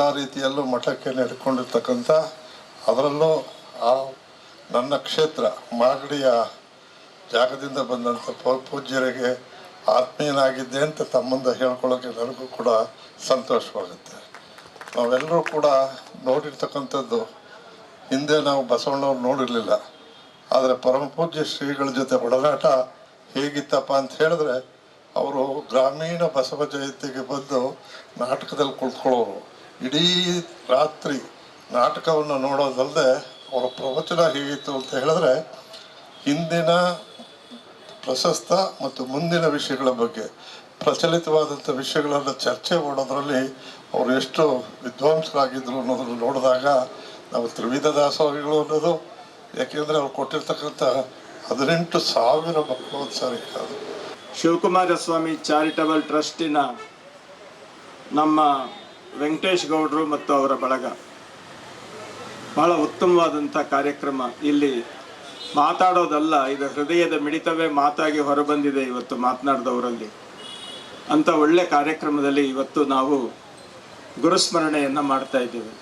ಎಲ್ಲ ರೀತಿಯಲ್ಲೂ ಮಠಕ್ಕೆ ನಡ್ಕೊಂಡಿರ್ತಕ್ಕಂಥ ಅದರಲ್ಲೂ ಆ ನನ್ನ ಕ್ಷೇತ್ರ, ಮಾಗಡಿಯ ಜಾಗದಿಂದ ಬಂದಂಥ ಪೂಜ್ಯರಿಗೆ ಆತ್ಮೀಯನಾಗಿದ್ದೆ ಅಂತ ತಮ್ಮಂದ ಹೇಳ್ಕೊಳ್ಳೋಕೆ ನನಗೂ ಕೂಡ ಸಂತೋಷವಾಗುತ್ತೆ. ನಾವೆಲ್ಲರೂ ಕೂಡ ನೋಡಿರ್ತಕ್ಕಂಥದ್ದು, ಹಿಂದೆ ನಾವು ಬಸವಣ್ಣವ್ರು ನೋಡಿರಲಿಲ್ಲ, ಆದರೆ ಪರಮ ಪೂಜ್ಯ ಶ್ರೀಗಳ ಜೊತೆ ಒಡನಾಟ ಹೇಗಿತ್ತಪ್ಪ ಅಂತ ಹೇಳಿದ್ರೆ, ಅವರು ಗ್ರಾಮೀಣ ಬಸವ ಜಯಂತಿಗೆ ಬಂದು ನಾಟಕದಲ್ಲಿ ಕುಳಿತುಕೊಳ್ಳೋರು ಇಡೀ ರಾತ್ರಿ ನಾಟಕವನ್ನು ನೋಡೋದಲ್ಲದೆ ಅವರ ಪ್ರವಚನ ಹೇಗಿತ್ತು ಅಂತ ಹೇಳಿದ್ರೆ, ಹಿಂದಿನ ಪ್ರಶಸ್ತ ಮತ್ತು ಮುಂದಿನ ವಿಷಯಗಳ ಬಗ್ಗೆ, ಪ್ರಚಲಿತವಾದಂಥ ವಿಷಯಗಳನ್ನು ಚರ್ಚೆ ಮಾಡೋದರಲ್ಲಿ ಅವರು ಎಷ್ಟು ವಿದ್ವಾಂಸರಾಗಿದ್ದರು ಅನ್ನೋದನ್ನು ನೋಡಿದಾಗ ನಾವು ತ್ರಿವಿಧ ದಾಸೋಹಿಗಳು ಅನ್ನೋದು, ಯಾಕೆಂದರೆ ಅವ್ರು ಕೊಟ್ಟಿರ್ತಕ್ಕಂಥ ಹದಿನೆಂಟು ಸಾವಿರ ಮಕ್ಕಳು ಸಾರಿ ಅದು. ಶಿವಕುಮಾರ ಸ್ವಾಮಿ ಚಾರಿಟಬಲ್ ಟ್ರಸ್ಟಿನ ನಮ್ಮ ವೆಂಕಟೇಶ್ ಗೌಡರು ಮತ್ತು ಅವರ ಬಳಗ. ಬಹಳ ಉತ್ತಮವಾದಂಥ ಕಾರ್ಯಕ್ರಮ. ಇಲ್ಲಿ ಮಾತಾಡೋದಲ್ಲ, ಇದು ಹೃದಯದ ಮಿಡಿತವೇ ಮಾತಾಗಿ ಹೊರಬಂದಿದೆ ಇವತ್ತು ಮಾತನಾಡಿದವರಲ್ಲಿ. ಅಂತ ಒಳ್ಳೆ ಕಾರ್ಯಕ್ರಮದಲ್ಲಿ ಇವತ್ತು ನಾವು ಗುರುಸ್ಮರಣೆಯನ್ನು ಮಾಡ್ತಾ ಇದ್ದೇವೆ.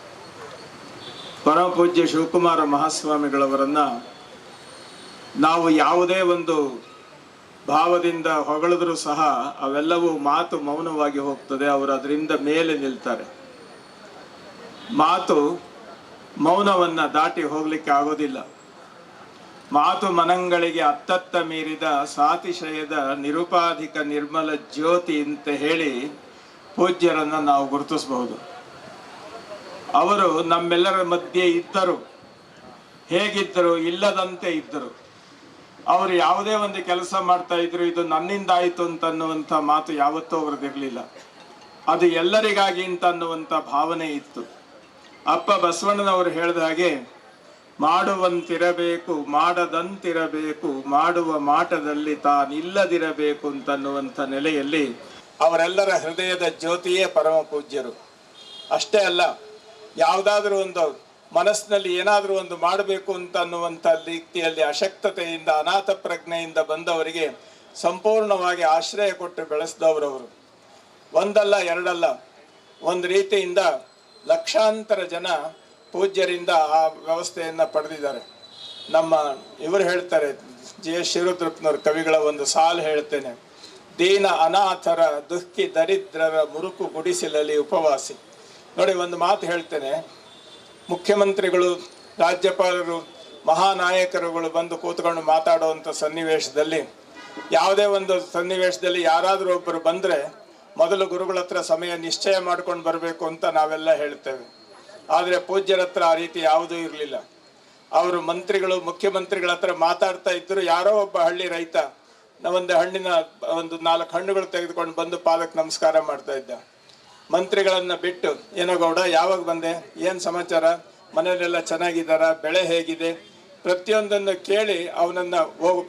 ಪರಮಪೂಜ್ಯ ಶಿವಕುಮಾರ ಮಹಾಸ್ವಾಮಿಗಳವರನ್ನು ನಾವು ಯಾವುದೇ ಒಂದು ಭಾವದಿಂದ ಹೊಗಳಿದ್ರು ಸಹ ಅವೆಲ್ಲವೂ ಮಾತು ಮೌನವಾಗಿ ಹೋಗ್ತದೆ. ಅವರು ಅದರಿಂದ ಮೇಲೆ ನಿಲ್ತಾರೆ. ಮಾತು ಮೌನವನ್ನ ದಾಟಿ ಹೋಗಲಿಕ್ಕೆ ಆಗೋದಿಲ್ಲ. ಮಾತು ಮನಂಗಳಿಗೆ ಅತ್ತತ್ತ ಮೀರಿದ ಸಾತಿಶಯದ ನಿರುಪಾಧಿಕ ನಿರ್ಮಲ ಜ್ಯೋತಿ ಅಂತ ಹೇಳಿ ಪೂಜ್ಯರನ್ನ ನಾವು ಗುರುತಿಸಬಹುದು. ಅವರು ನಮ್ಮೆಲ್ಲರ ಮಧ್ಯೆ ಇದ್ದರು. ಹೇಗಿದ್ದರು? ಇಲ್ಲದಂತೆ ಇದ್ದರು. ಅವರು ಯಾವುದೇ ಒಂದು ಕೆಲಸ ಮಾಡ್ತಾ ಇದ್ರು, ಇದು ನನ್ನಿಂದ ಆಯಿತು ಅಂತ ಅನ್ನುವಂಥ ಮಾತು ಯಾವತ್ತೂ ಅವ್ರದ್ದಿರಲಿಲ್ಲ ಅದು ಎಲ್ಲರಿಗಾಗಿ ಅಂತ ಅನ್ನುವಂಥ ಭಾವನೆ ಇತ್ತು. ಅಪ್ಪ ಬಸವಣ್ಣನವರು ಹೇಳಿದ ಹಾಗೆ, ಮಾಡುವಂತಿರಬೇಕು, ಮಾಡದಂತಿರಬೇಕು, ಮಾಡುವ ಮಾಟದಲ್ಲಿ ತಾನಿಲ್ಲದಿರಬೇಕು ಅಂತನ್ನುವಂಥ ನೆಲೆಯಲ್ಲಿ ಅವರೆಲ್ಲರ ಹೃದಯದ ಜ್ಯೋತಿಯೇ ಪರಮ ಪೂಜ್ಯರು ಅಷ್ಟೇ ಅಲ್ಲ, ಯಾವುದಾದ್ರೂ ಒಂದು ಮನಸ್ಸಿನಲ್ಲಿ ಏನಾದರೂ ಒಂದು ಮಾಡಬೇಕು ಅಂತ ಅನ್ನುವಂಥ ರೀತಿಯಲ್ಲಿ ಅಶಕ್ತತೆಯಿಂದ, ಅನಾಥ ಪ್ರಜ್ಞೆಯಿಂದ ಬಂದವರಿಗೆ ಸಂಪೂರ್ಣವಾಗಿ ಆಶ್ರಯ ಕೊಟ್ಟು ಬೆಳೆಸಿದವರವರು ಒಂದಲ್ಲ, ಎರಡಲ್ಲ, ಒಂದು ರೀತಿಯಿಂದ ಲಕ್ಷಾಂತರ ಜನ ಪೂಜ್ಯರಿಂದ ಆ ವ್ಯವಸ್ಥೆಯನ್ನು ಪಡೆದಿದ್ದಾರೆ. ನಮ್ಮ ಇವರು ಹೇಳ್ತಾರೆ, ಜಿ ಎಸ್ ಕವಿಗಳ ಒಂದು ಸಾಲು ಹೇಳ್ತೇನೆ, ದೀನ ಅನಾಥರ ದುಃಖಿ ದರಿದ್ರರ ಮುರುಕು ಗುಡಿಸಿಲಲ್ಲಿ ಉಪವಾಸಿ. ನೋಡಿ, ಒಂದು ಮಾತು ಹೇಳ್ತೇನೆ ಮುಖ್ಯಮಂತ್ರಿಗಳು, ರಾಜ್ಯಪಾಲರು, ಮಹಾನಾಯಕರುಗಳು ಬಂದು ಕೂತ್ಕೊಂಡು ಮಾತಾಡುವಂಥ ಸನ್ನಿವೇಶದಲ್ಲಿ, ಯಾವುದೇ ಒಂದು ಸನ್ನಿವೇಶದಲ್ಲಿ ಯಾರಾದರೂ ಒಬ್ಬರು ಬಂದರೆ ಮೊದಲು ಗುರುಗಳ ಹತ್ರ ಸಮಯ ನಿಶ್ಚಯ ಮಾಡ್ಕೊಂಡು ಬರಬೇಕು ಅಂತ ನಾವೆಲ್ಲ ಹೇಳ್ತೇವೆ. ಆದರೆ ಪೂಜ್ಯರ ಹತ್ರ ಆ ರೀತಿ ಯಾವುದೂ ಇರಲಿಲ್ಲ. ಅವರು ಮಂತ್ರಿಗಳು, ಮುಖ್ಯಮಂತ್ರಿಗಳ ಹತ್ರ ಮಾತಾಡ್ತಾ ಇದ್ದರು ಯಾರೋ ಒಬ್ಬ ಹಳ್ಳಿ ರೈತ, ಒಂದು ಹಣ್ಣಿನ ಒಂದು ನಾಲ್ಕು ಹಣ್ಣುಗಳು ತೆಗೆದುಕೊಂಡು ಬಂದು ಪಾದಕ್ಕೆ ನಮಸ್ಕಾರ ಮಾಡ್ತಾ ಇದ್ದ. ಮಂತ್ರಿಗಳನ್ನ ಬಿಟ್ಟು, ಏನೋ ಗೌಡ, ಯಾವಾಗ ಬಂದೆ? ಏನು ಸಮಾಚಾರ? ಮನೆಯಲ್ಲೆಲ್ಲ ಚೆನ್ನಾಗಿದ್ದಾರಾ? ಬೆಳೆ ಹೇಗಿದೆ? ಪ್ರತಿಯೊಂದನ್ನು ಕೇಳಿ ಅವನನ್ನ ಹೋಗು